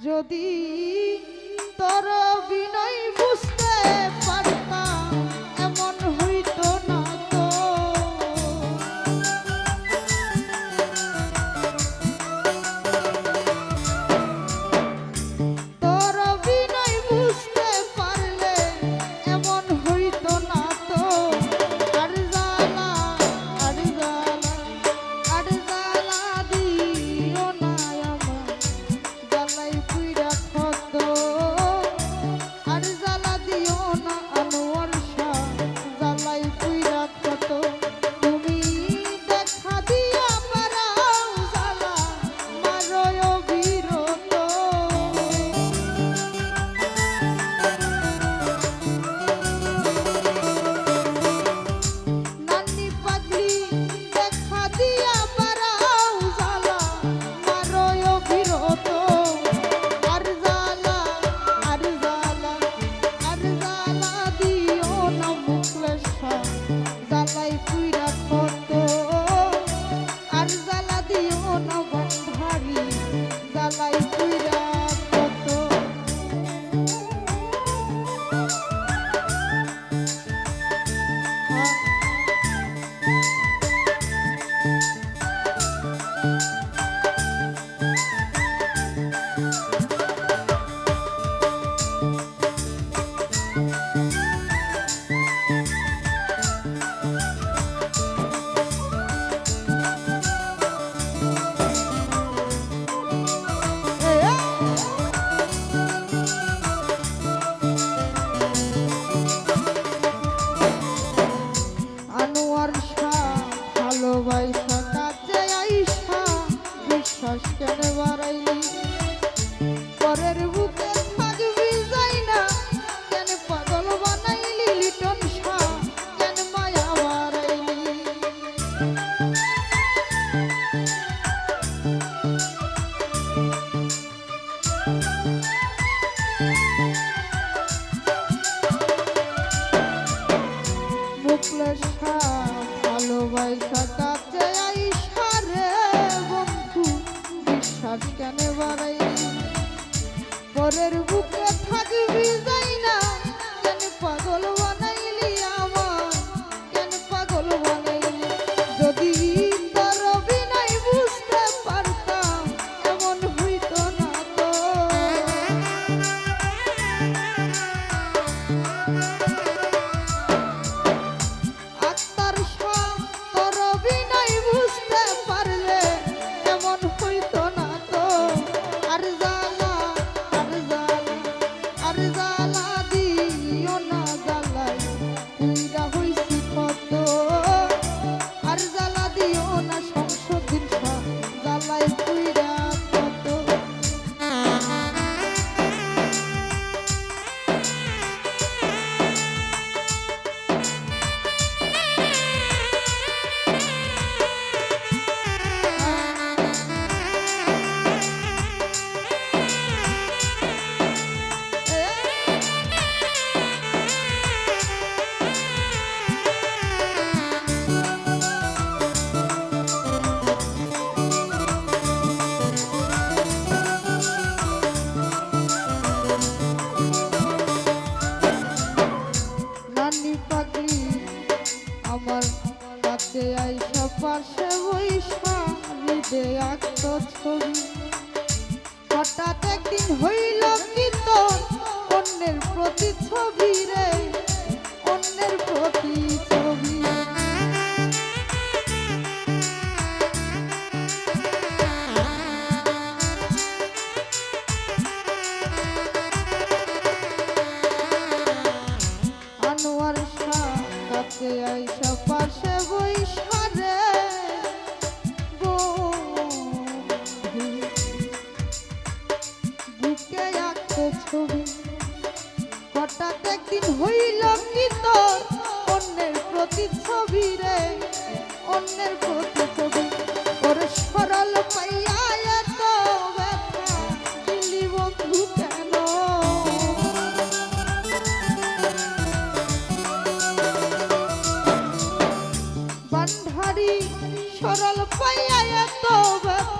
যদি তর বিন you প্লেসা ভালোবাসা তাতে আইসা রে বন্ধু বিশ্বাস কেন পরের বুকে কাছে আইসা, পাশে বৈশা হৃদে আঁকত ছবি। হঠাৎ একদিন হইল কি অন্যের প্রতি ছবি রে, অন্যের প্রতি ছবি। আনোয়ার শাহ কাছে আইসা হইল কি তোর অন্যের প্রতি ছবি রে? অন্যের প্রতি ছবি। ওর সরল পাইয়া সরল পাইয়া এত ব্যথা